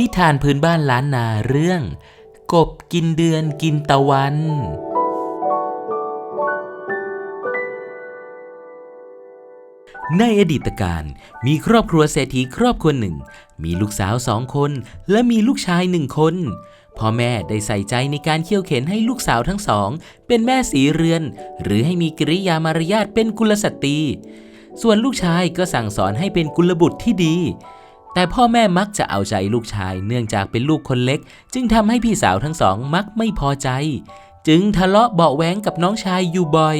นิทานพื้นบ้านล้านนาเรื่อง กบกินเดือนกินตะวัน ในอดีตการมีครอบครัวเศรษฐีครอบครัวหนึ่ง มีลูกสาวสองคน และมีลูกชายหนึ่งคนพ่อแม่ได้ใส่ใจในการเคี่ยวเข็นให้ลูกสาวทั้งสอง เป็นแม่สีเรือน หรือให้มีกิริยามารยาทเป็นกุลสตรี ส่วนลูกชายก็สั่งสอนให้เป็นกุลบุตรที่ดี แต่พ่อแม่มักจะเอาใจลูกชายเนื่องจากเป็นลูกคนเล็ก จึงทำให้พี่สาวทั้งสองมักไม่พอใจ จึงทะเลาะเบาะแว้งกับน้องชายอยู่บ่อย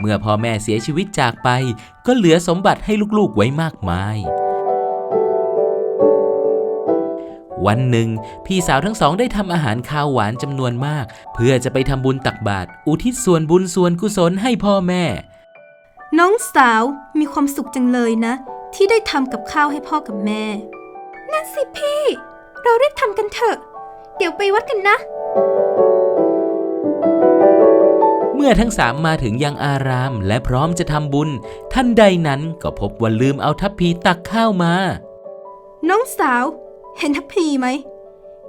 เมื่อพ่อแม่เสียชีวิตจากไป ก็เหลือสมบัติให้ลูกๆไว้มากมาย วันหนึ่ง พี่สาวทั้งสองได้ทำอาหารข้าวหวานจำนวนมาก เพื่อจะไปทำบุญตักบาตรอุทิศส่วนบุญส่วนกุศลให้พ่อแม่ น้องสาวมีความสุขจังเลยนะ ที่ได้ทำกับข้าวให้พ่อกับแม่ นั่นสิพี่ เรารีบทำกันเถอะ เดี๋ยวไปวัดกันนะ เมื่อทั้งสามมาถึงยังอารามและพร้อมจะทำบุญ ท่านใดนั้นก็พบว่าลืมเอาทัพพีตักข้าวมา น้องสาว เห็นทัพพีไหม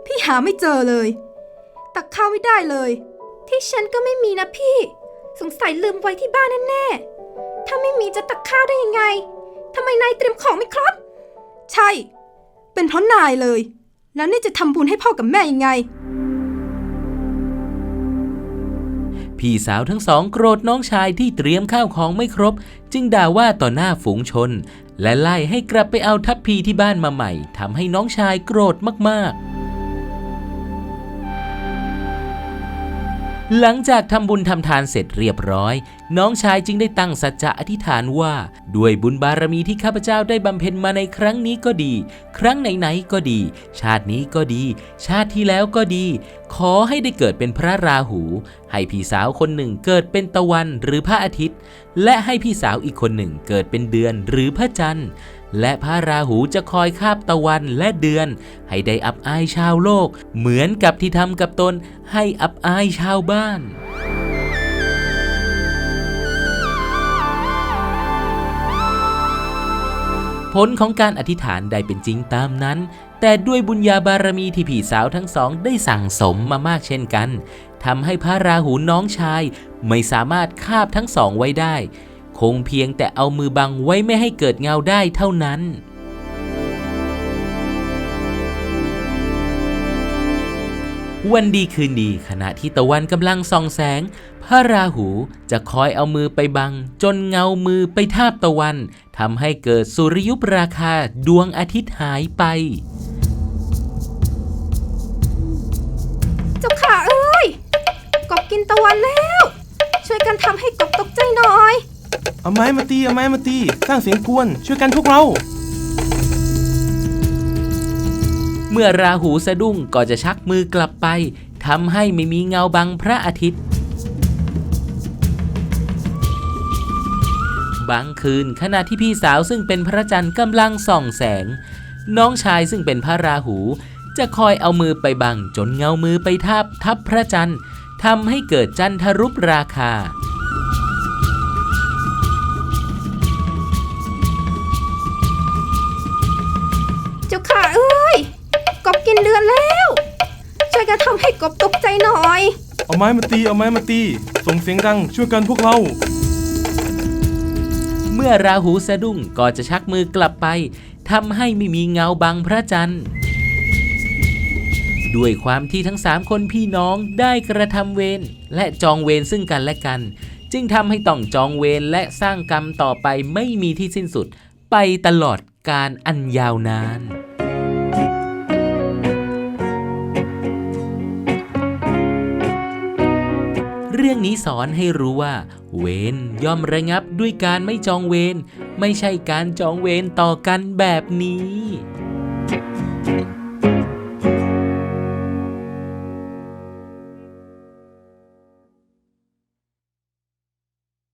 พี่หาไม่เจอเลย ตักข้าวไม่ได้เลย ที่ฉันก็ไม่มีนะพี่ สงสัยลืมไว้ที่บ้านแน่ๆ ถ้าไม่มีจะตักข้าวได้ยังไงทำไมนายเตรียมของไม่ครบ ใช่ เป็นเพราะนายเลย แล้วนี่จะทำบุญให้พ่อกับแม่ยังไง พี่สาวทั้งสองโกรธน้องชายที่เตรียมข้าวของไม่ครบ จึงด่าว่าต่อหน้าฝูงชน และไล่ให้กลับไปเอาทัพพีที่บ้านมาใหม่ทำให้น้องชายโกรธมากๆ หลังจากทำบุญทำทานเสร็จเรียบร้อย น้องชายจึงได้ตั้งสัจจะอธิษฐานว่า ด้วยบุญบารมีที่ข้าพเจ้าได้บำเพ็ญมาในครั้งนี้ก็ดี ครั้งไหนๆก็ดี ชาตินี้ก็ดี ชาติที่แล้วก็ดี ขอให้ได้เกิดเป็นพระราหู ให้พี่สาวคนหนึ่งเกิดเป็นตะวันหรือพระอาทิตย์และให้พี่สาวอีกคนหนึ่งเกิดเป็นเดือนหรือพระจันทร์ และพระราหูจะคอยคาบตะวันและเดือน ให้ได้อับอายชาวโลก เหมือนกับที่ทำกับตนให้อับอายชาวบ้านผลของการอธิษฐานได้เป็นจริงตามนั้น แต่ด้วยบุญญาบารมีที่พี่สาวทั้งสองได้สั่งสมมามากเช่นกัน ทำให้พระราหูน้องชาย ไม่สามารถคาบทั้งสองไว้ได้ คงเพียงแต่เอามือบังไว้ไม่ให้เกิดเงาได้เท่านั้นวันดีคืนดีขณะที่ตะวันกำลังส่องแสง พระราหูจะคอยเอามือไปบัง จนเงามือไปทาบตะวันทำให้เกิดสุริยุปราคาดวงอาทิตย์หายไป นตะวันแล้ว ช่วยกันทำให้กบตกใจหน่อย เอาไม้มาตี เอาไม้มาตี สร้างเสียงกวน ช่วยกันพวกเรา เมื่อราหูสะดุ้งก็จะชักมือกลับไปทำให้ไม่มีเงาบังพระอาทิตย์ บางคืนขณะที่พี่สาวซึ่งเป็นพระจันทร์กำลังส่องแสง น้องชายซึ่งเป็นพระราหู จะคอยเอามือไปบังจนเงามือไปทับทับพระจันทร์ ทำให้เกิดจันทรุปราคา เจ้าขาเอ้ยกบกินเดือนแล้ว ช่วยกันทำให้กบตกใจหน่อย เอาไม้มาตี เอาไม้มาตี ส่งเสียงดังช่วยกันพวกเรา เมื่อราหูสะดุ้งก็จะชักมือกลับไปทำให้ไม่มีเงาบังพระจันทร์ ด้วยความที่ทั้งสามคนพี่น้องได้กระทำเวรและจองเวรซึ่งกันและกัน จึงทำให้ต้องจองเวรและสร้างกรรมต่อไปไม่มีที่สิ้นสุด ไปตลอดการอันยาวนานเรื่องนี้สอนให้รู้ว่า เวรย่อมระงับด้วยการไม่จองเวรไม่ใช่การจองเวรต่อกันแบบนี้